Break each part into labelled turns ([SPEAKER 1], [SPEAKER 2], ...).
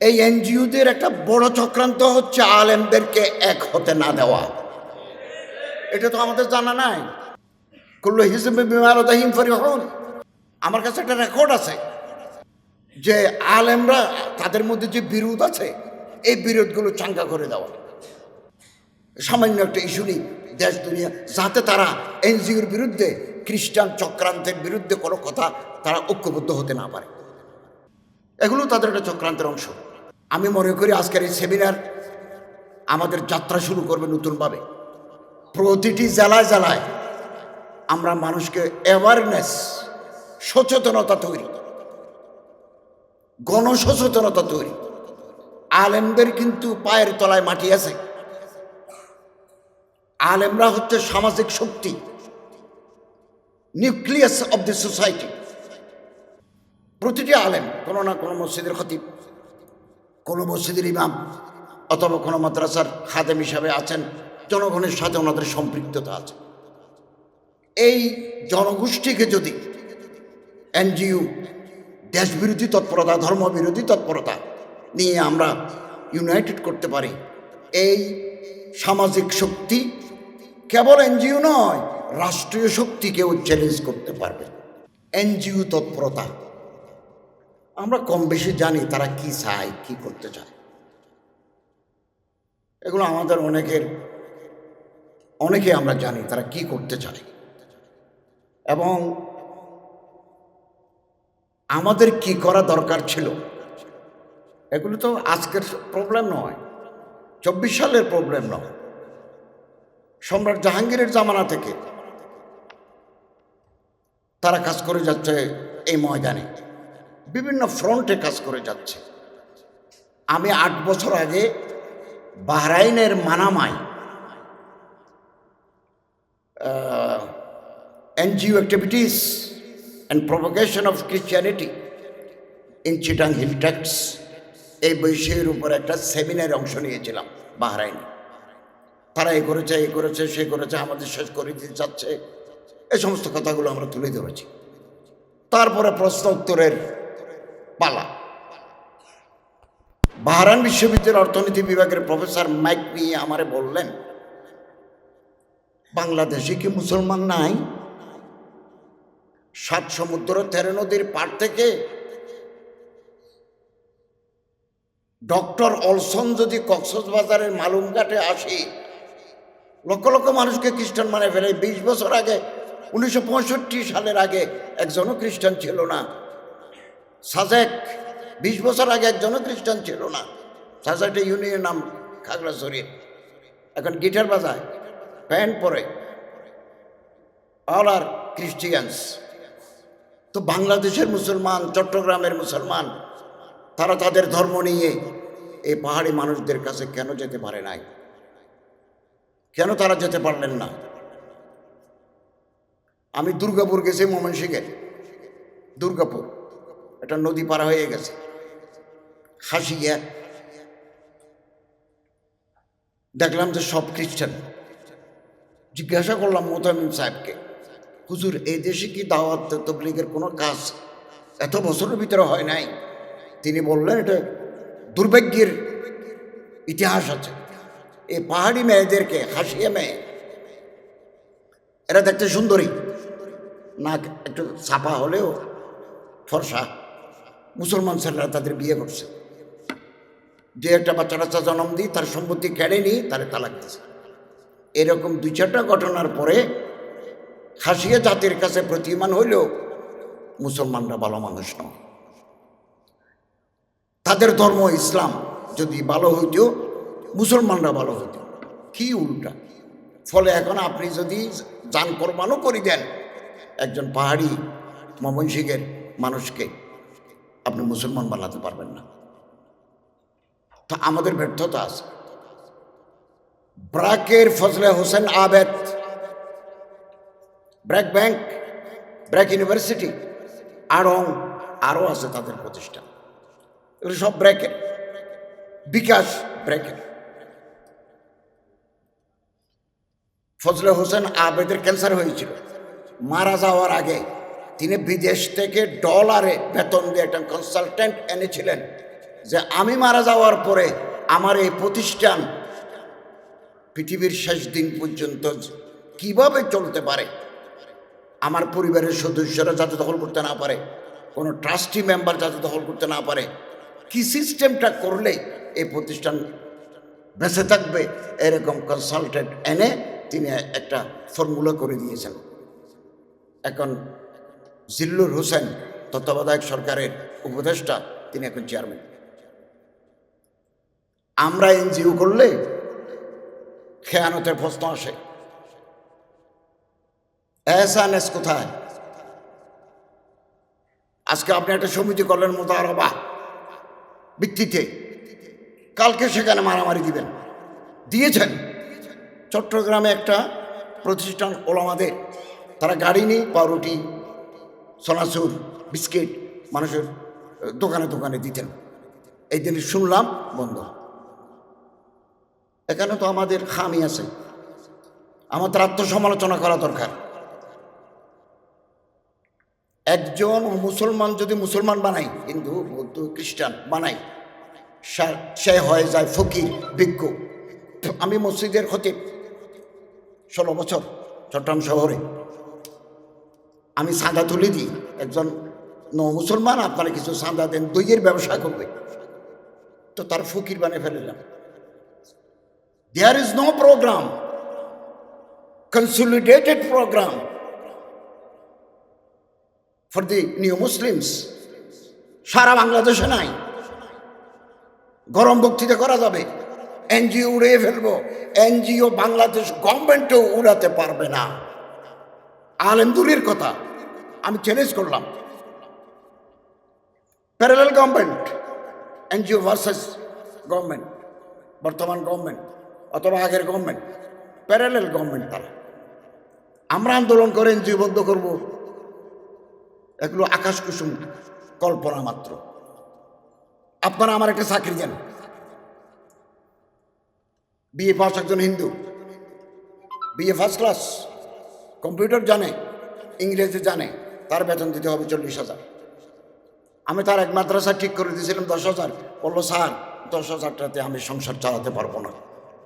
[SPEAKER 1] এই এনজিওদের একটা বড় চক্রান্ত হচ্ছে আলেমদেরকে এক হতে না দেওয়া। এটা তো আমাদের জানা নাই। কুল্লু হিসেবে বিমারদাহিম ফরিহন, আমার কাছে একটা রেকর্ড আছে যে আলেমরা তাদের মধ্যে যে বিরোধ আছে, এই বিরোধগুলো চাঙ্গা করে দেওয়া। সামান্য একটা ইস্যু নেই, দেশ, দুনিয়া, যাতে তারা এনজিওর বিরুদ্ধে, খ্রিস্টান চক্রান্তের বিরুদ্ধে কোনো কথা তারা ঐক্যবদ্ধ হতে না পারে। এগুলো তাদের একটা চক্রান্তের অংশ। আমি মনে করি আজকের এই সেমিনার আমাদের যাত্রা শুরু করবে নতুনভাবে। প্রতিটি জেলায় জেলায় আমরা মানুষকে অ্যাওয়ারনেস সচেতনতা তৈরি। গণসচেতনতা তৈরি। আলেমদের কিন্তু পায়ের তলায় মাটি আছে। আলেমরা হচ্ছে সামাজিক শক্তি। নিউক্লিয়াস অব দি সোসাইটি প্রতিটি আলেম কোনো না কোনো মসজিদের খতিব। কোনো মসজিদের ইমাম অথবা কোনো মাদ্রাসার খাদেম হিসাবে আছেন, জনগণের সাথে ওনাদের সম্পৃক্ততা আছে। এই জনগোষ্ঠীকে যদি এনজিও, দেশবিরোধী তৎপরতা, ধর্মবিরোধী তৎপরতা নিয়ে আমরা ইউনাইটেড করতে পারি, এই সামাজিক শক্তি কেবল এনজিও নয়, রাষ্ট্রীয় শক্তিকেও চ্যালেঞ্জ করতে পারবে। এনজিও তৎপরতা আমরা কম বেশি জানি তারা কি চায়, কি করতে চায়। এগুলো আমাদের অনেকের অনেকে আমরা জানি তারা কি করতে চায়। এবং আমাদের কি করা দরকার ছিল? এগুলো তো আজকের প্রবলেম নয়। চব্বিশ সালের প্রবলেম নয়। সম্রাট জাহাঙ্গীরের জামানা থেকে তারা কাজ করে যাচ্ছে এই ময়দানে। বিভিন্ন ফ্রন্টে কাজ করে যাচ্ছে। আমি আট বছর আগে বাহরাইনের মানামায় NGO activities and provocation of Christianity in Chittagong hill tracts এই বিষয়ের উপর একটা সেমিনারে অংশ নিয়েছিলাম বাহরাইনে। তারা এ করেছে এ করেছে, সে করেছে, আমাদের শেষ করে দিতে চাচ্ছে। এই সমস্ত কথাগুলো আমরা তুলে ধরেছি। তারপরে প্রশ্ন উত্তরের পালা। বাহরান বিশ্ববিদ্যালয়ের অর্থনীতি বিভাগের প্রফেসর মাইক নিয়ে আমারে বললেন, বাংলাদেশে কি মুসলমান নাই? সাত সমুদ্র, তেরো নদীর পার থেকে ডক্টর অলসন যদি কক্সবাজারের মালুমঘাটে আসি, লক্ষ লক্ষ মানুষকে খ্রিস্টান মানে ফেলে। বিশ বছর আগে, উনিশশো পঁয়ষট্টি সালের আগে একজনও খ্রিস্টান ছিল না। সাজেক, বিশ বছর আগে একজনও খ্রিস্টান ছিল না। সাজেকটা ইউনিয়ন নাম খাগড়াছড়ির এখন গিটার বাজায় প্যান্ট পরে। অল আর ক্রিশ্চিয়ানস তো বাংলাদেশের মুসলমান, চট্টগ্রামের মুসলমান, তারা তাদের ধর্ম নিয়ে এই পাহাড়ি মানুষদের কাছে কেন যেতে পারে নাই? কেন তারা যেতে পারলেন না? আমি দুর্গাপুর গেছি ময়মনসিংহে। দুর্গাপুর। একটা নদী পার হয়ে গেছে। হাসিয়া দেখলাম যে সব খ্রিস্টান। জিজ্ঞাসা করলাম মোতামিম সাহেবকে, হুজুর, এই দেশে কি দাওয়াত তবলিগের কোনো কাজ এত বছরের ভিতরে হয় নাই? তিনি বললেন, এটা দুর্ভাগ্যের ইতিহাস আছে। এই পাহাড়ি মেয়েদেরকে, হাসিয়ে মেয়ে, এরা দেখতে সুন্দরী। না একটু ছাপা হলেও ফর্সা। মুসলমান ছেলেরা তাদের বিয়ে করছে। যে একটা বাচ্চা জন্ম দিই, তার সম্পত্তি কেড়ে নিই, তারে তালাক দিছে এরকম দুই চারটা ঘটনার পরে খাসিয়া জাতির কাছে প্রতিমান হইলেও মুসলমানরা ভালো মানুষ নয়। তাদের ধর্ম ইসলাম, যদি ভালো হইত, মুসলমানরা ভালো হইত। কি উল্টা? ফলে এখন আপনি যদি যান কোরবানও করে দেন, একজন পাহাড়ি ময়মনসিংহের মানুষকে আপনি মুসলমান বানাতে পারবেন না। তো আমাদের ব্যর্থতা আছে। ব্রাকের Fazle Hasan Abed BRAC bank BRAC university আড়ং আরও আছে তাদের প্রতিষ্ঠান। এগুলো সব ব্র্যাকের, বিকাশ ব্র্যাকের। ফজলে হোসেন আবেদের ক্যান্সার হয়েছিল, মারা যাওয়ার আগে তিনি বিদেশ থেকে ডলারে বেতন দিয়ে একটা কনসালটেন্ট এনেছিলেন যে আমি মারা যাওয়ার পরে আমার এই প্রতিষ্ঠান পৃথিবীর শেষ দিন পর্যন্ত কীভাবে চলতে পারে? আমার পরিবারের সদস্যরা যাতে দখল করতে না পারে, কোনো ট্রাস্টি মেম্বার যাতে দখল করতে না পারে, কি সিস্টেমটা করলে এই প্রতিষ্ঠান বেঁচে থাকবে? এরকম কনসালটেন্ট এনে তিনি একটা ফর্মুলা করে দিয়েছেন। এখন জিল্লুর হোসেন, তত্ত্বাবধায়ক সরকারের উপদেষ্টা, তিনি এখন চেয়ারম্যান আমরা এনজিও করলে খেয়ানতের প্রশ্ন আসে। এহসানেস কোথায়? আজকে আপনি একটা সমিতি করলেন মোতারবা ভিত্তিতে। কালকে সেখানে মারামারি দিবেন। দিয়েছেন। চট্টগ্রামে একটা প্রতিষ্ঠান ওলামাদের। তারা গাড়ি নিয়ে পাউরুটি সোনাচুর বিস্কিট মানুষের দোকানে দোকানে দিতেন। এই জিনিস শুনলাম, বন্ধ। এখানে তো আমাদের খামি আছে। আমাদের আত্মসমালোচনা করা দরকার। একজন মুসলমান যদি মুসলমান বানাই হিন্দু, বৌদ্ধ, খ্রিস্টান বানাই সে হয়ে যায় ফকির বিজ্ঞ আমি মসজিদের খতিব। ষোলো বছর চট্টগ্রাম শহরে। আমি সাদা তুলে দিই। একজন ন মুসলমান আপনারা কিছু সাদা দেন, দইয়ের ব্যবসা করবে। তো তার ফকির বানিয়ে ফেললাম। There is no program consolidated program for the new Muslims. সারা বাংলাদেশে নাই। গরম বক্তৃতা করা যাবে। এনজিও উড়িয়ে ফেলব। এনজিও বাংলাদেশ গভর্নমেন্টও উড়াতে পারবে না। আলেম দূরের কথা। আমি চ্যালেঞ্জ করলাম। Parallel government NGO versus government বর্তমান গভর্নমেন্ট অথবা আগের গভর্নমেন্ট প্যারালাল গভর্নমেন্ট তারা। আমরা আন্দোলন করে এনজিও বন্ধ করব। এগুলো আকাশ কুসুম কল্পনা মাত্র। আপনারা আমার একটা চাকরি দেন। বিএ পাস একজন Hindu. BA first class computer জানে, ইংরেজি জানে। তার বেতন দিতে হবে চল্লিশ হাজার। আমি তার এক মাদ্রাসা ঠিক করে দিয়েছিলাম দশ হাজার। বলল, স্যার, দশ হাজারটাতে আমি সংসার চালাতে পারব না।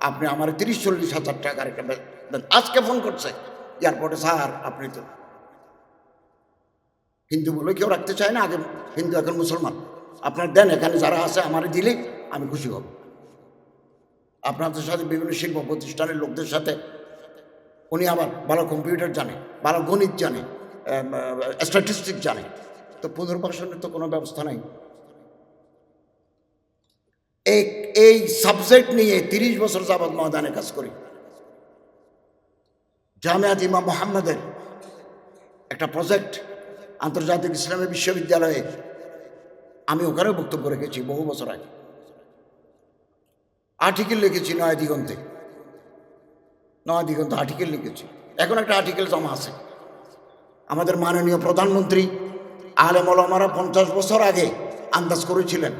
[SPEAKER 1] আপনি আমার তিরিশ, চল্লিশ হাজার টাকার একটা। আজকে ফোন করছে। এয়ারপোর্টে স্যার, আপনি তো হিন্দু বলে কেউ রাখতে চায় না, আগে হিন্দু এখন মুসলমান। আপনার দেন, এখানে যারা আছে আমার দিলে আমি খুশি হব। আপনাদের সাথে বিভিন্ন শিল্প প্রতিষ্ঠানের লোকদের সাথে উনি আবার ভালো কম্পিউটার জানে, ভালো গণিত জানে স্ট্যাটিস্টিক জানে। তো পুনর্বাসনের তো কোনো ব্যবস্থা নাই। এই এই সাবজেক্ট নিয়ে তিরিশ বছর যাবৎ ময়দানে কাজ করি। জামিয়াত ইমাম মোহাম্মদের একটা প্রজেক্ট আন্তর্জাতিক ইসলামী বিশ্ববিদ্যালয়ে। আমি ওখানেও বক্তব্য রেখেছি বহু বছর আগে। আর্টিকেল লিখেছি নয় দিগন্তে নয় দিগন্ত আর্টিকেল লিখেছি। এখন একটা আর্টিকেল জমা আছে। আমাদের মাননীয় প্রধানমন্ত্রী আলেম ওলামারা পঞ্চাশ বছর আগে আন্দাজ করেছিলেন।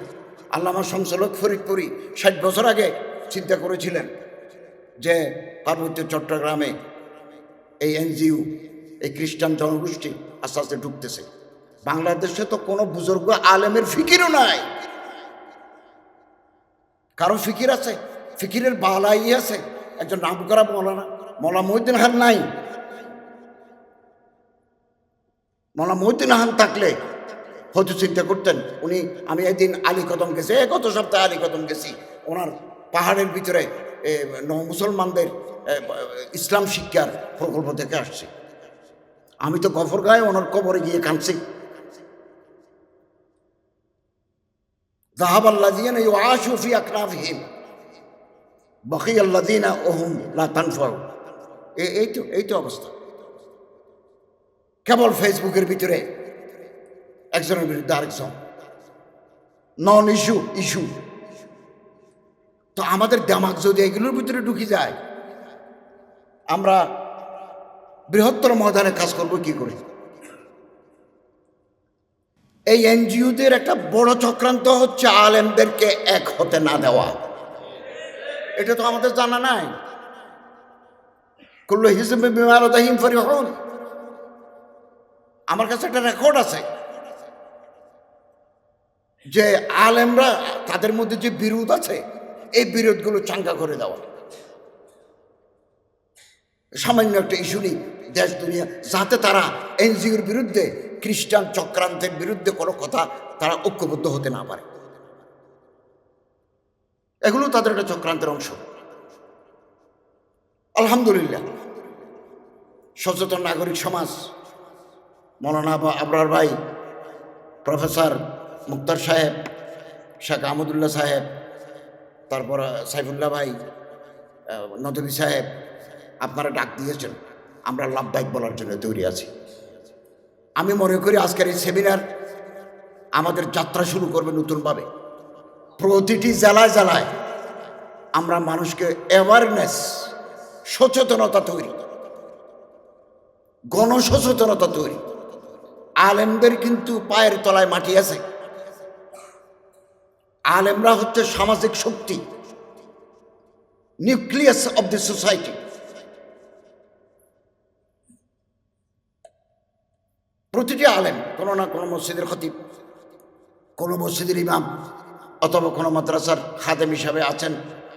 [SPEAKER 1] আল্লামা শামসুলক ফরিদপুরি ষাট বছর আগে চিন্তা করেছিলেন যে পার্বত্য চট্টগ্রামে এই এনজিও, এই খ্রিস্টান জনগোষ্ঠী আস্তে আস্তে ঢুকতেছে। বাংলাদেশে তো কোনো বুজুর্গ আলেমের ফিকিরও নাই। কারও ফিকির আছে? ফিকিরের বালাই আছে? একজন নাম করা মৌলানা মৌলা মহিউদ্দিন খান নাই। মোলা মহিউদ্দিন আহান থাকলে হয়তো চিন্তা করতেন। উনি, আমি একদিন আলী কদম গেছি গত সপ্তাহে আলী কদম গেছি। ওনার পাহাড়ের ভিতরে মুসলমানদের ইসলাম শিক্ষার প্রকল্প থেকে আসছি। আমি তো গফর গায়ে ওনার কবরে গিয়ে কাঁদছি। দাহাবাল্লাদিয়ান আশুফি আকরাফহিম বকি আল্লাদিনা ওহম লাতানফর এই তো এই তো অবস্থা। কেবল ফেসবুকের ভিতরে একজনের বিরুদ্ধে আরেকজন। নন ইস্যু ইস্যু তো আমাদের দামাক যদি এগুলোর ভিতরে ঢুকে যায়, আমরা বৃহত্তর ময়দানে কাজ করব কি করে? এই এনজিওদের একটা বড় চক্রান্ত হচ্ছে আলেমদেরকে এক হতে না দেওয়া। এটা তো আমাদের জানা নাই। কুল্লু হিসেবে বিমারদাহিম ফরিহন আমার কাছে একটা রেকর্ড আছে। যে আলেমরা তাদের মধ্যে যে বিরোধ আছে, এই বিরোধগুলো চাঙ্গা করে দেওয়া। সামান্য একটা ইস্যু নেই। দেশ, দুনিয়া, যাতে তারা এনজিওর বিরুদ্ধে, খ্রিস্টান চক্রান্তের বিরুদ্ধে কোনো কথা তারা ঐক্যবদ্ধ হতে না পারে। এগুলো তাদের একটা চক্রান্তের অংশ। আলহামদুলিল্লাহ, সচেতন নাগরিক সমাজ মৌলানা আব- আবরার ভাই, প্রফেসর মুক্তার সাহেব, শেখ আহমদুল্লাহ সাহেব, তারপর সাইফুল্লাহ ভাই নদী সাহেব, আপনারা ডাক দিয়েছেন। আমরা লাভদায়ক বলার জন্য তৈরি আছি। আমি মনে করি আজকের এই সেমিনার আমাদের যাত্রা শুরু করবে নতুনভাবে। প্রতিটি জেলায় জেলায় আমরা মানুষকে অ্যাওয়ারনেস সচেতনতা তৈরি, গণসচেতনতা তৈরি। আলেমদের কিন্তু পায়ের তলায় মাটি আছে। আলেমরা হচ্ছে সামাজিক শক্তি নিউক্লিয়াস অব দি সোসাইটি প্রতিটি আলেম, কোনো না কোনো মসজিদের খতিব, কোনো মসজিদের ইমাম অথবা কোনো মাদ্রাসার খাদেম হিসাবে আছেন,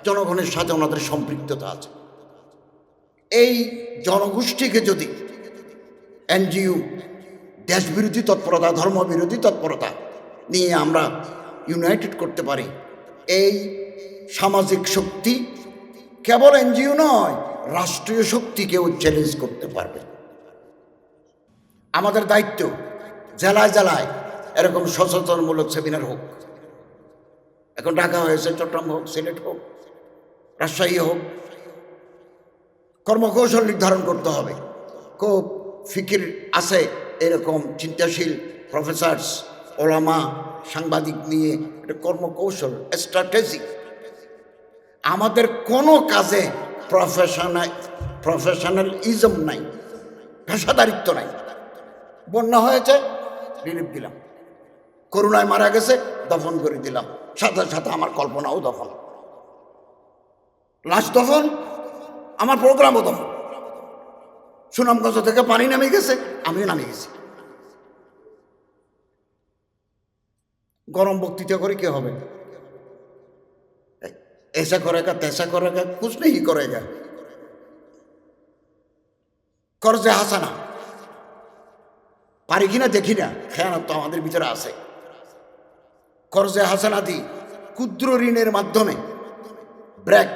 [SPEAKER 1] জনগণের সাথে ওনাদের সম্পৃক্ততা আছে। এই জনগোষ্ঠীকে যদি এনজিও দেশবিরোধী তৎপরতা, ধর্মবিরোধী তৎপরতা নিয়ে আমরা ইউনাইটেড করতে পারি। এই সামাজিক শক্তি কেবল এনজিও নয়, রাষ্ট্রীয় শক্তিকেও চ্যালেঞ্জ করতে পারবে। আমাদের দায়িত্ব জেলায় জেলায় এরকম সচেতনমূলক সেমিনার হোক। এখন ঢাকা হয়েছে, চট্টগ্রাম হোক সিলেট হোক, রাজশাহী হোক, কর্মকৌশল নির্ধারণ করতে হবে। খুব ফিকির আছে এরকম চিন্তাশীল প্রফেসরস ওলামা, সাংবাদিক নিয়ে একটা কর্মকৌশল স্ট্র্যাটেজি আমাদের কোনো কাজে প্রফেশনাল প্রফেশনাল ইজম নাই, পেশাদারিত্ব নাই। বন্যা হয়েছে রিলিফ দিলাম। করুণায় মারা গেছে, দফন করে দিলাম। সাথে সাথে আমার কল্পনাও দফন। লাশ দফন, আমার প্রোগ্রামও দফন। সুনামগঞ্জ থেকে পানি নামে গেছে আমিও নামে গেছি গরম বক্তৃতা করে কি হবে ऐसा करेगा तैसा करेगा कुछ नहीं करेगा কর্জে হাসানা পারি কিনা দেখি না খেয়ানত তো আমাদের ভিতরে আছে কর্জে হাসানা দি ক্ষুদ্র ঋণের মাধ্যমে ব্র্যাক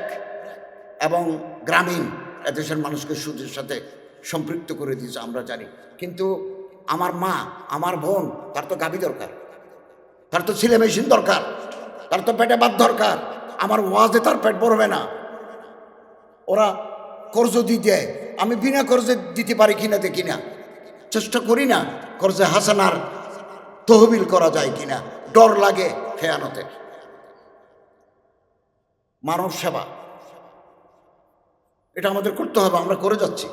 [SPEAKER 1] এবং গ্রামীণ এদেশের মানুষকে সুদের সাথে সম্পৃক্ত করে দিয়েছে, আমরা জানি। কিন্তু আমার মা, আমার বোন, তার তো গাবি দরকার। তার তো ছেলে মেশিন দরকার। তার তো পেটে বাদ দরকার। আমার ওয়াজে তার পেট ভরবে না। ওরা কর্জ দেয়। আমি বিনা কর্জে দিতে পারি কিনা দেখি না। চেষ্টা করি না কর্জে হাসানার তহবিল করা যায় কিনা। ডর লাগে খেয়ানতে মানব সেবা। এটা আমাদের করতে হবে, আমরা করে যাচ্ছি।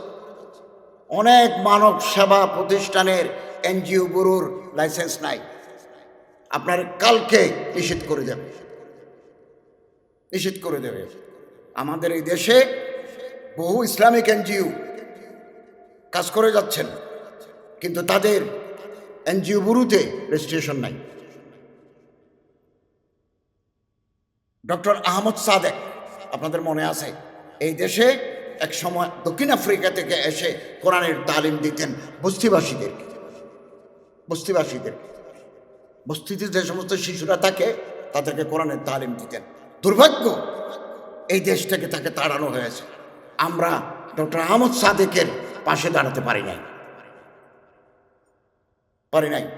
[SPEAKER 1] অনেক মানব সেবা প্রতিষ্ঠানের এনজিও গুরুর লাইসেন্স নাই। আপনার কালকে নিষেধ করে দেবে। নিষেধ করে দেবে। আমাদের এই দেশে বহু ইসলামিক এনজিও কাজ করে যাচ্ছেন, কিন্তু তাদের এনজিও বুরুতে রেজিস্ট্রেশন নাই। ডক্টর আহমদ সাদেক, আপনাদের মনে আছে, এই দেশে এক সময় দক্ষিণ আফ্রিকা থেকে এসে কোরআনের তালিম দিতেন বস্তিবাসীদেরকে। বস্তিবাসীদেরকে বস্তিতে যে সমস্ত শিশুরা থাকে, তাদেরকে কোরআনের তালিম দিতেন। দুর্ভাগ্য, এই দেশ থেকে তাকে তাড়ানো হয়েছে। আমরা ডক্টর আহমদ সাদেকের পাশে দাঁড়াতে পারি নাই। পারি নাই।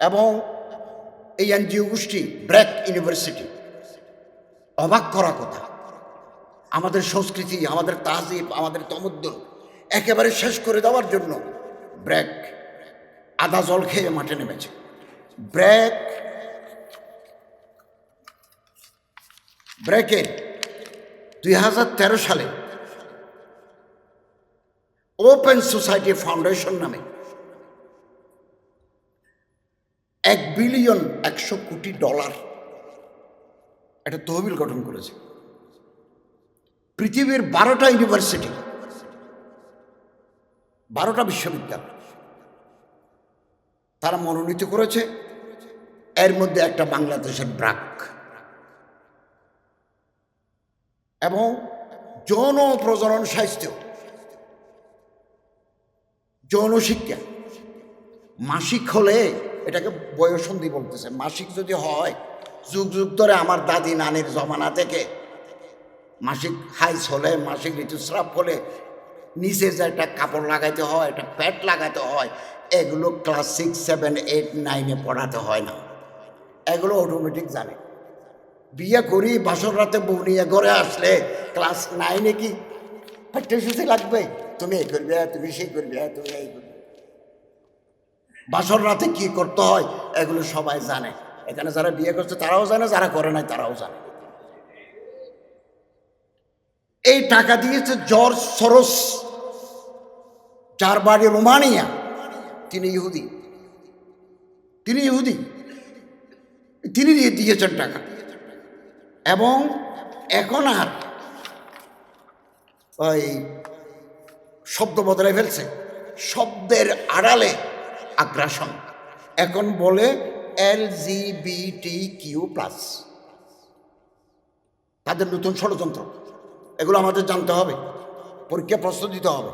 [SPEAKER 1] এবং এই এনজিও গোষ্ঠী ব্র্যাক ইউনিভার্সিটি, অবাক করা কথা। আমাদের সংস্কৃতি, আমাদের তাহজিব আমাদের তমদ্দুন একেবারে শেষ করে দেওয়ার জন্য ব্র্যাক আদা জল খেয়ে মাঠে নেমেছে। ব্র্যাক ব্র্যাকের দুই সালে ওপেন সোসাইটি ফাউন্ডেশন নামে এক বিলিয়ন একশো কোটি ডলার একটা তহবিল গঠন করেছে। পৃথিবীর বারোটা ইউনিভার্সিটি বারোটা বিশ্ববিদ্যালয়। তারা মনোনীত করেছে, এর মধ্যে একটা বাংলাদেশের ব্রাক। এবং যৌন প্রজনন স্বাস্থ্য, যৌন শিক্ষা। মাসিক হলে এটাকে বয়সন্ধি বলতেছে, মাসিক যদি হয়, যুগ যুগ ধরে আমার দাদি নানির জমানা থেকে মাসিক হাইস হলে মাসিক ঋতুস্রাব হলে নিচে যে একটা কাপড় লাগাইতে হয়, একটা প্যাড লাগাতে হয়, এগুলো ক্লাস সিক্স, সেভেন, এইট, নাইনে পড়াতে হয় না। এগুলো অটোমেটিক জানে। বিয়ে করি, বাসর রাতে বউ নিয়ে ঘরে আসলে ক্লাস নাইনে কি পাঠ্যসূচি লাগবে? তুমি এই করবে, তুমি সেই করবে, তুমি এই করবে। বাসর রাতে কি করতে হয়, এগুলো সবাই জানে। এখানে যারা বিয়ে করছে, তারাও জানে, যারা করে নাই, তারাও জানে। এই টাকা দিয়েছে জর্জ সরস, যার বাড়ি রোমানিয়া। তিনি ইহুদি। তিনি ইহুদি। তিনি দিয়ে দিয়েছেন টাকা। এবং এখন আর ওই শব্দ বদলে ফেলছে। শব্দের আড়ালে আগ্রাসন। এখন বলে L G B T Q plus. তাদের নতুন ষড়যন্ত্র। এগুলো আমাদের জানতে হবে। পরীক্ষা প্রশ্ন দিতে হবে।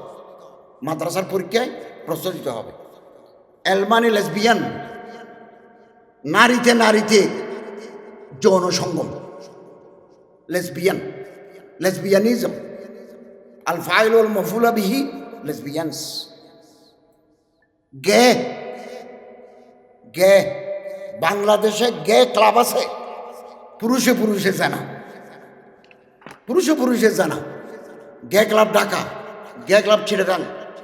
[SPEAKER 1] মাদ্রাসার পরীক্ষায় প্রশ্ন দিতে হবে। অ্যালমানি লেসবিয়ান নারীতে নারীতে যৌন সঙ্গম লেসবিয়ান। লেসবিয়ানিজম। আল ফাইল ওল মফুলা বিহি লেসবিয়ানস। গে। গে। বাংলাদেশে গে ক্লাব আছে। পুরুষে পুরুষে জানা পুরুষে পুরুষে জানা। Gay club Dhaka gay club চিড়েগান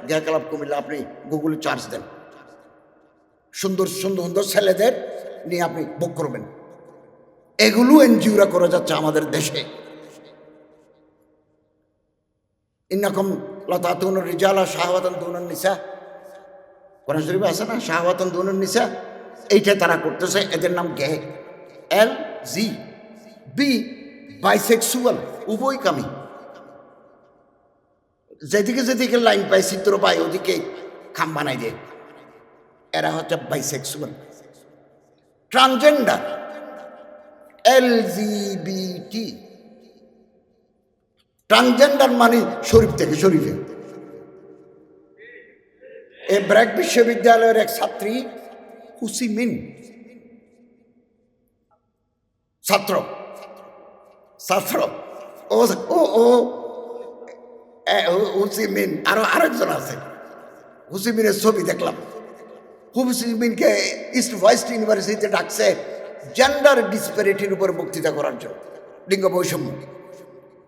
[SPEAKER 1] gay club Comilla আপনি গুগলে চার্জ দেন। সুন্দর সুন্দর সুন্দর ছেলেদের নিয়ে আপনি বুক করবেন। এগুলো এনজিওরা করা যাচ্ছে আমাদের দেশে। ইন্নাকম লতাতুন রিজালা শাহওয়াতন দুনুন নিসা। কোরআন শরীফে আছে না? শাহওয়াতন দুনুন নিসা। এইটা তারা করতেছে। এদের নাম গে এল জি বি বাইসেক্সুয়াল। উভয়কামী। যেদিকে যেদিকে লাইন পায়, চিত্র পায়, ওদিকে খাম বানাই দেয়। এরা হচ্ছে বাইসেক্সুয়াল ট্রান্সজেন্ডার এলজিবিটি ট্রান্সজেন্ডার মানে শরীফ থেকে শরীফে। এ ব্র্যাক বিশ্ববিদ্যালয়ের এক ছাত্রী হুসিমিন ছাত্র। ছাত্র। ও ও ও হুসিমিন আরও আরেকজন আছে হুসিমিনের ছবি দেখলাম হুসিমিনকে ইস্ট ওয়েস্ট ইউনিভার্সিটিতে ডাকছে জেন্ডার ডিসপ্যারিটির উপর বক্তৃতা করার জন্য লিঙ্গ বৈষম্য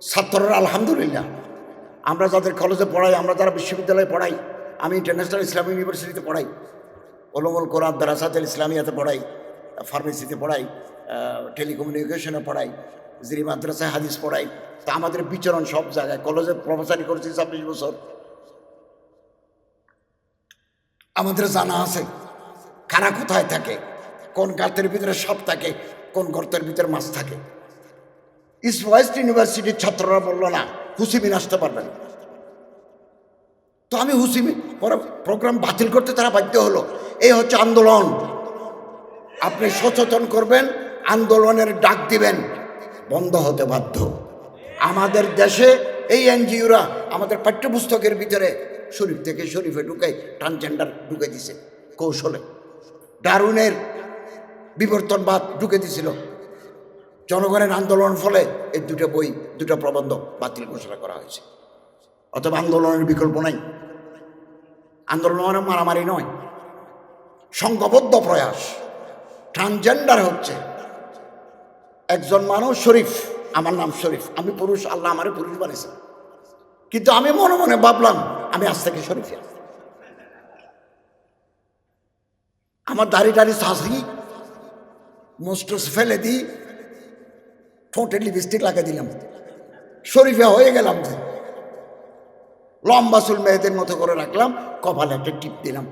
[SPEAKER 1] ছাত্ররা আলহামদুলিল্লাহ আমরা যাদের কলেজে পড়াই আমরা যারা বিশ্ববিদ্যালয়ে পড়াই আমি ইন্টারন্যাশনাল ইসলামিক ইউনিভার্সিটিতে পড়াই ওলমল কোরআন দারাসাতুল ইসলামিয়াতে পড়াই ফার্মেসিতে পড়াই টেলিকমিউনিকেশনে পড়াই জিরি মাদ্রাসায় হাদিস পড়াই তা আমাদের বিচরণ সব জায়গায়। কলেজে প্রফেসারি করেছি ছাব্বিশ বছর। আমাদের জানা আছে কারা কোথায় থাকে, কোন গার্তের ভিতরে সাপ থাকে, কোন গর্তের ভিতরে মাছ থাকে। ইস্ট ওয়েস্ট ইউনিভার্সিটির ছাত্ররা বলল, না হুসিমিন আসতে পারবেন তো আমি হুসিমিন পরে প্রোগ্রাম বাতিল করতে তারা বাধ্য হলো। এই হচ্ছে আন্দোলন। আপনি সচেতন করবেন, আন্দোলনের ডাক দিবেন, বন্ধ হতে বাধ্য। আমাদের দেশে এই এনজিওরা আমাদের পাঠ্যপুস্তকের ভিতরে শরীফ থেকে শরীফে ঢুকে ট্রান্সজেন্ডার ঢুকে দিছে, কৌশলে। ডারুনের বিবর্তনবাদ ঢুকে দিছিল। জনগণের আন্দোলন ফলে এই দুটো বই, দুটো প্রবন্ধ বাতিল ঘোষণা করা হয়েছে। অথবা আন্দোলনের বিকল্প নাই। আন্দোলন মানে মারামারি নয়। সংঘবদ্ধ প্রয়াস। ট্রান্সজেন্ডার হচ্ছে একজন মানুষ শরীফ। আমার নাম শরীফ। আমি পুরুষ, আল্লাহ আমারে পুরুষ বানিয়েছে। কিন্তু আমি মনে মনে ভাবলাম, আমি আজ থেকে শরীফ আমার দাড়ি টাড়ি শাসি মোস্টস ফেলে দিই ঠোঁটে লিপস্টিক লাগিয়ে দিলাম। শরীফে হয়ে গেলাম লম্বা চুল মেয়েদের মতো করে রাখলাম, কপালে একটা টিপ দিলাম,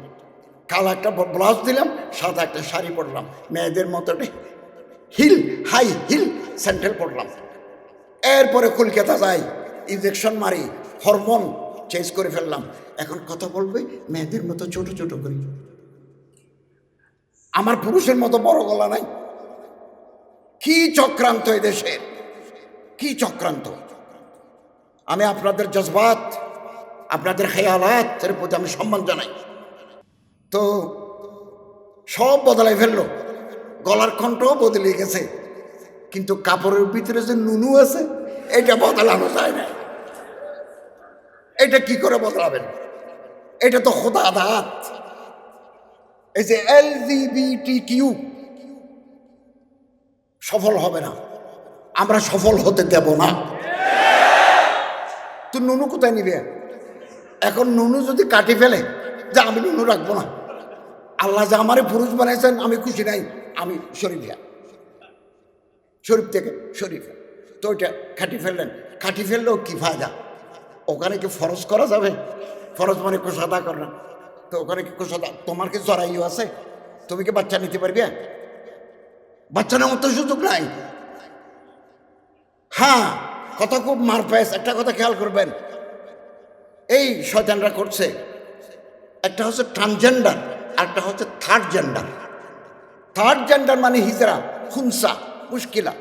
[SPEAKER 1] কালো একটা ব্লাউজ দিলাম, সাদা একটা শাড়ি পরলাম, মেয়েদের মতো হিল হাই হিল স্যান্ডেল পরলাম। এরপরে কলকাতা যাই ইঞ্জেকশন মারি হরমোন চেঞ্জ করে ফেললাম। এখন কথা বলবে? মেয়েদের মতো ছোট ছোট করি। আমার পুরুষের মতো বড় গলা নাই। কি চক্রান্ত দেশের কি চক্রান্ত? আমি আপনাদের জজবাত, আপনাদের খেয়ালাতের প্রতি আমি সম্মান জানাই। তো সব বদলাই ফেলল। গলার কণ্ঠও বদলে গেছে। কিন্তু কাপড়ের ভিতরে যে নুনু আছে, এটা বদলানো যায় না এটা কি করে বদলাবেন? এটা তো খোদা দাঁত এই যে এল কিউ সফল হবে না। আমরা সফল হতে দেব না। তো নুনু কোথায় নিবে? এখন নুনু যদি কাটি ফেলে, যে আমি নুনু রাখব না। আল্লাহ যে আমারে পুরুষ বানাইছেন, আমি খুশি নাই। আমি শরীফিয়া শরীফ থেকে, শরীফ। তো ওইটা খাটি ফেললেন। কাটি ফেললেও কি ফায়দা? ওখানে কি ফরজ করা যাবে? ফরজ মানে কোষাদা করে। না তো ওখানে কি কোষাদা তোমার কি জরাইও আছে? তুমি কি বাচ্চা নিতে পারবে? বাচ্চা নেওয়ার তো সুযোগ নাই। হ্যাঁ কথা খুব মার পেয়েছে একটা কথা খেয়াল করবেন। এই শয়তানরা করছে। একটা হচ্ছে ট্রান্সজেন্ডার একটা হচ্ছে থার্ড জেন্ডার থার্ড জেন্ডার মানে হিজরা, খুনসা। মুশকিলা।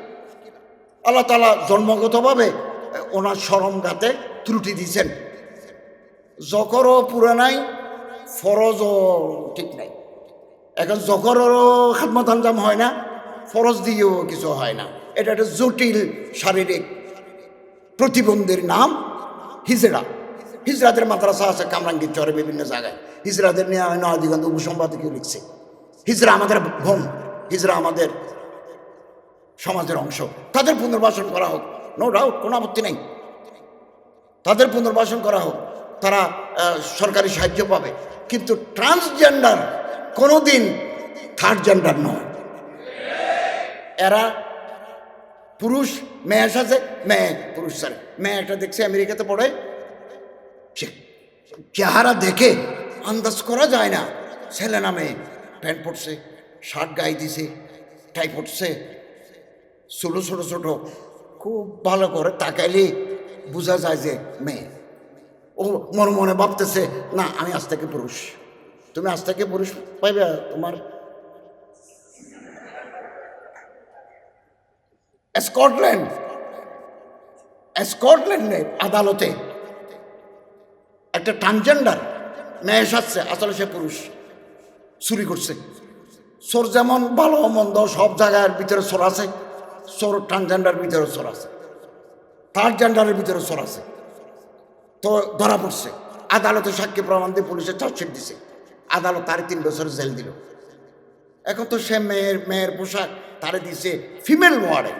[SPEAKER 1] আল্লাহ তালা জন্মগতভাবে ওনার সরমগাতে ত্রুটি দিয়েছেন। জকরও পুরো নাই, ফরজও ঠিক নাই। এখন জকরেরও খাদমত হয় না, ফরজ দিয়েও কিছু হয় না। এটা একটা জটিল শারীরিক প্রতিবন্ধীর নাম হিজড়া হিজরাদের মাদ্রাসা আছে কামরাঙ্গীর চরে বিভিন্ন জায়গায়। হিজরাদের নিয়ে নয়াদিগন্ত উপসম্পাদকীয় লিখছে। হিজরা আমাদের বোন, হিজরা আমাদের সমাজের অংশ। তাদের পুনর্বাসন করা হোক। নো ডাউট কোনো আপত্তি নেই। তাদের পুনর্বাসন করা হোক। তারা সরকারি সাহায্য পাবে। কিন্তু ট্রান্সজেন্ডার কোনোদিন থার্ড জেন্ডার নয়। এরা পুরুষ, মেয়ে এসেছে মেয়ে, পুরুষ স্যার মেয়ে একটা দেখছে আমেরিকাতে পড়ে। সে চেহারা দেখে আন্দাজ করা যায় না। ছেলে নামে প্যান্ট পরছে, শার্ট গায়ে দিছে টাই পরছে ছোটো ছোটো ছোটো। খুব ভালো করে তাকাইলে, বোঝা যায় যে মেয়ে। ও মনে মনে ভাবতেছে, না, আমি আজ থেকে পুরুষ। তুমি আজ থেকে পুরুষ পাইবে তোমার? স্কটল্যান্ড, স্কটল্যান্ডে আদালতে। একটা ট্রান্সজেন্ডার, মেয়ে এসাচ্ছে আসলে সে পুরুষ। চুরি করছে। চোর যেমন ভালো, মন্দ সব জায়গার ভিতরে চোর আছে। চোর ট্রান্সজেন্ডার ভিতরে চোর আছে। থার্ড জেন্ডারের ভিতরে চোর আছে। তো ধরা পড়ছে। আদালতে সাক্ষী প্রমাণ দিয়ে পুলিশে চার্জশিট দিছে। আদালত তার তিন বছর জেল দিল। এখন তো সে মেয়ের মেয়ের পোশাক তারে দিছে ফিমেল ওয়ার্ডে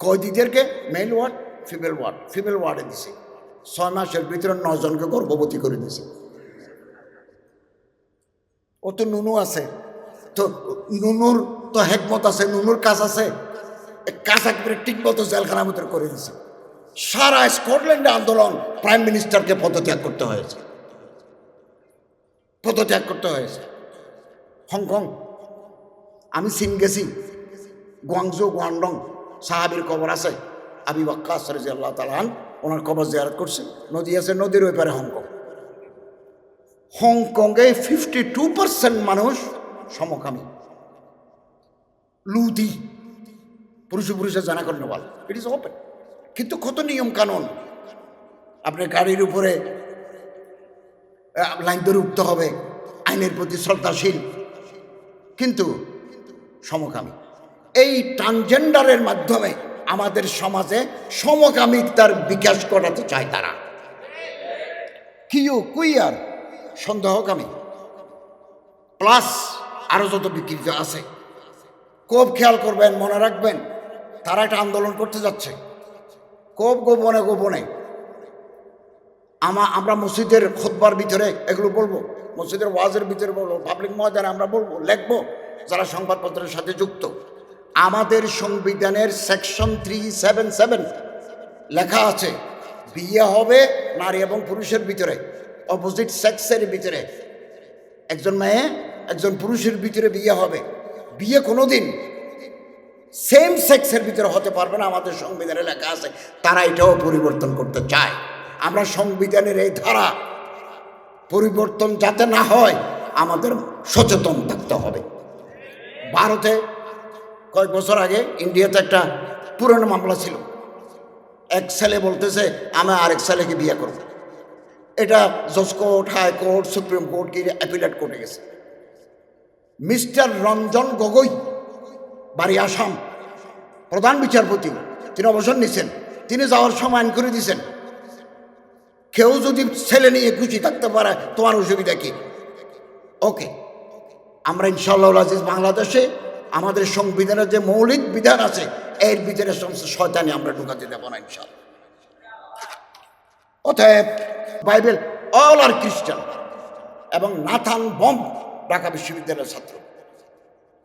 [SPEAKER 1] কয়েদিদেরকে? Male ward female ward female ওয়ার্ডে দিছে। ছয় মাসের ভিতরে নজনকে গর্ভবতী করে দিছে। ও তো নুনু আছে। তো নুনুর তো হেকমত আছে, নুনুর কাজ আছে। কাজ একবারে ঠিক মতো জেলখানার ভিতরে করে দিয়েছে। সারা স্কটল্যান্ডে আন্দোলন প্রাইম মিনিস্টারকে পদত্যাগ করতে হয়েছে। পদত্যাগ করতে হয়েছে। হংকং, আমি চীন গেছি। গুয়াংজু গুয়ান্ডং সাহাবির কবর আছে। আবি বাক্কা সরেজি আল্লাহ তালান ওনার কবর জিয়ারত করছে। নদী আছে, নদীর ওই পারে হংকং। হংকংয়ে ফিফটি টু পার্সেন্ট মানুষ সমকামী। লুদি। পুরুষ পুরুষে জানা করেন বল ইট ইজ ওপেন কিন্তু কত নিয়ম কানুন? আপনার গাড়ির উপরে লাইন ধরে উঠতে হবে। আইনের প্রতি শ্রদ্ধাশীল। কিন্তু সমকামী। এই ট্রান্সজেন্ডারের মাধ্যমে আমাদের সমাজে সমকামিতার বিকাশ ঘটাতে চায় তারা। Q queer, সন্দেহকামী। প্লাস আরও যত বিকৃত আছে। খুব খেয়াল করবেন, মনে রাখবেন, তারা একটা আন্দোলন করতে যাচ্ছে। খুব গোপনে গোপনে। আমা আমরা মসজিদের খোদবার ভিতরে এগুলো বলব, মসজিদের ওয়াজের ভিতরে বলব, পাবলিক ময়দানে আমরা বলব, লিখব, যারা সংবাদপত্রের সাথে যুক্ত। আমাদের সংবিধানের সেকশন থ্রি সেভেন সেভেন লেখা আছে, বিয়ে হবে নারী এবং পুরুষের ভিতরে অপোজিট সেক্সের ভিতরে। একজন মেয়ে, একজন পুরুষের ভিতরে বিয়ে হবে। বিয়ে কোনোদিন সেম সেক্সের ভিতরে হতে পারবে না, আমাদের সংবিধানে লেখা আছে, তারা এটাও পরিবর্তন করতে চায়। আমরা সংবিধানের এই ধারা পরিবর্তন যাতে না হয়, আমাদের সচেতন থাকতে হবে। ভারতে কয়েক বছর আগে ইন্ডিয়াতে একটা পুরনো মামলা ছিল। এক ছেলে বলতেছে, আমি আরেক ছেলেকে বিয়ে করব। এটা জজ court high court supreme court, কি অ্যাপিলেট কোর্টে গেছে। মিস্টার রঞ্জন গগৈ, বাড়ি আসাম। প্রধান বিচারপতি, তিনি অবসর নিছেন। তিনি যাওয়ার সময় আইন করে দিয়েছেন কেউ যদি ছেলে নিয়ে খুশি থাকতে পারে, তোমার অসুবিধা কি? ওকে আমরা ইনশাল্লাহ আজিজ বাংলাদেশে আমাদের সংবিধানের যে মৌলিক বিধান আছে, এর ভিতরে সমস্ত শয়তানি আমরা ঢুকাতে দেবো না ইনশাল্লাহ অতএব বাইবেল অল আর খ্রিস্টান এবং নাথান বম ঢাকা বিশ্ববিদ্যালয়ের ছাত্র।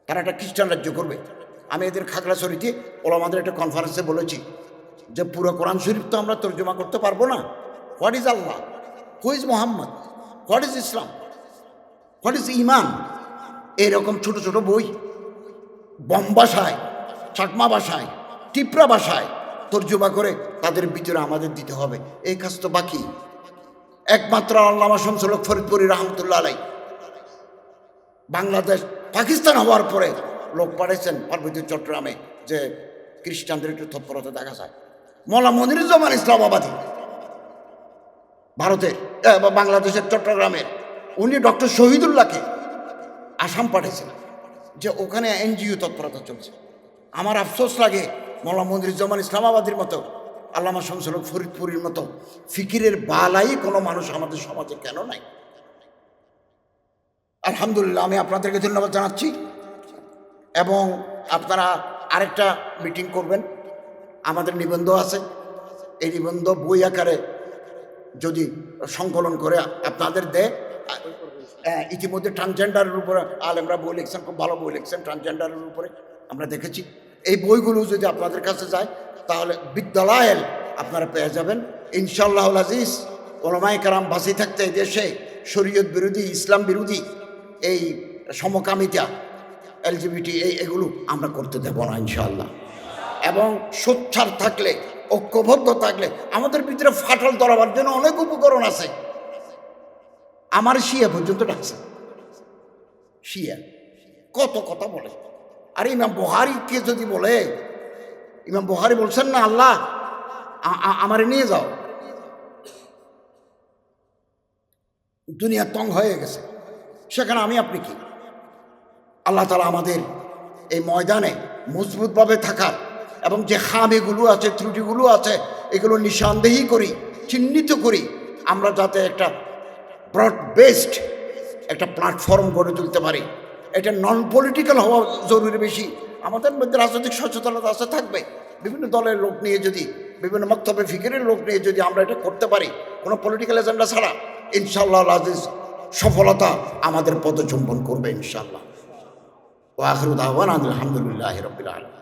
[SPEAKER 1] তারা একটা খ্রিস্টান রাজ্য করবে। আমি এদের খাগড়া খাগড়াছড়িতে ওলামাদের একটা কনফারেন্সে বলেছি যে পুরো কোরআন শরীফ তো আমরা তর্জমা করতে পারব না। What is Allah who is Mohammad what is Islam what is iman এরকম ছোট ছোট বই বম ভাষায় চাকমা ভাষায় টিপরা ভাষায় তর্জমা করে তাদের ভিতরে আমাদের দিতে হবে। এই কাজ তো বাকি। একমাত্র আল্লামা শামসুলক ফরিদপুরি রহমতুল্লাহ আলাই বাংলাদেশ পাকিস্তান হওয়ার পরে লোক পাঠাইছেন পার্বতী চট্টগ্রামে যে খ্রিস্টানদের একটু তৎপরতা দেখা যায়। মৌলা মনিরুজ্জামান ইসলামাবাদী, ভারতের বাংলাদেশের চট্টগ্রামের, উনি ডক্টর শহীদুল্লাহকে আসাম পাঠিয়েছিলেন, যে ওখানে এনজিও তৎপরতা চলছে। আমার আফসোস লাগে মৌলা মনিরুজ্জামান ইসলামাবাদীর মতো, আল্লামা শামসুলক ফরিদপুরের মতো ফিকিরের বালাই কোনো মানুষ আমাদের সমাজে কেন নাই? আলহামদুলিল্লাহ, আমি আপনাদেরকে ধন্যবাদ জানাচ্ছি। এবং আপনারা আরেকটা মিটিং করবেন। আমাদের নিবন্ধ আছে। এই নিবন্ধ বই আকারে যদি সংকলন করে আপনাদের দেয় ইতিমধ্যে ট্রান্সজেন্ডারের উপরে আলেমরা বই লিখছেন, খুব ভালো বই লিখছেন ট্রান্সজেন্ডারের উপরে আমরা দেখেছি। এই বইগুলো যদি আপনাদের কাছে যায়, তাহলে বিদ্যালয়ের আপনারা পেয়ে যাবেন। ইনশাল্লাহ আজিজ ওলমাই কারাম বাসি থাকতে দেশে শরীয়ত বিরোধী, ইসলাম বিরোধী এই সমকামিতা, এলজিবিটি, এই এগুলো আমরা করতে দেব না ইনশাল্লাহ এবং সোচ্চার থাকলে, ঐক্যবদ্ধ থাকলে আমাদের ভিতরে ফাটল ধরাবার জন্য অনেক উপকরণ আছে। আমার শিয়া পর্যন্ত ডাকছে শিয়া, কত কথা বলে। আর ইমাম বহারিকে যদি বলে, ইমাম বহারি বলছেন, না আল্লাহ আমারে নিয়ে যাও। দুনিয়া তং হয়ে গেছে। সেখানে আমি আপনি কি? আল্লাহ তালা আমাদের এই ময়দানে মজবুতভাবে থাকার এবং যে খামিগুলো আছে, ত্রুটিগুলো আছে, এগুলো নিঃসন্দেহী করি, চিহ্নিত করি, আমরা যাতে একটা ব্রড বেসড একটা প্ল্যাটফর্ম গড়ে তুলতে পারি। এটা নন পলিটিক্যাল হওয়া জরুরি বেশি। আমাদের মধ্যে রাজনৈতিক সচেতনতা আছে, থাকবে। বিভিন্ন দলের লোক নিয়ে যদি, বিভিন্ন বক্তব্য ফিকিরের লোক নিয়ে যদি আমরা এটা করতে পারি, কোনো পলিটিক্যাল এজেন্ডা ছাড়া ইনশাল্লাহ আজিজ সফলতা আমাদের পদচুম্বন করবে ইনশাল্লাহ ওয়াখরুদ আহ্বান আলহামদুলিল্লাহ রবিল আলম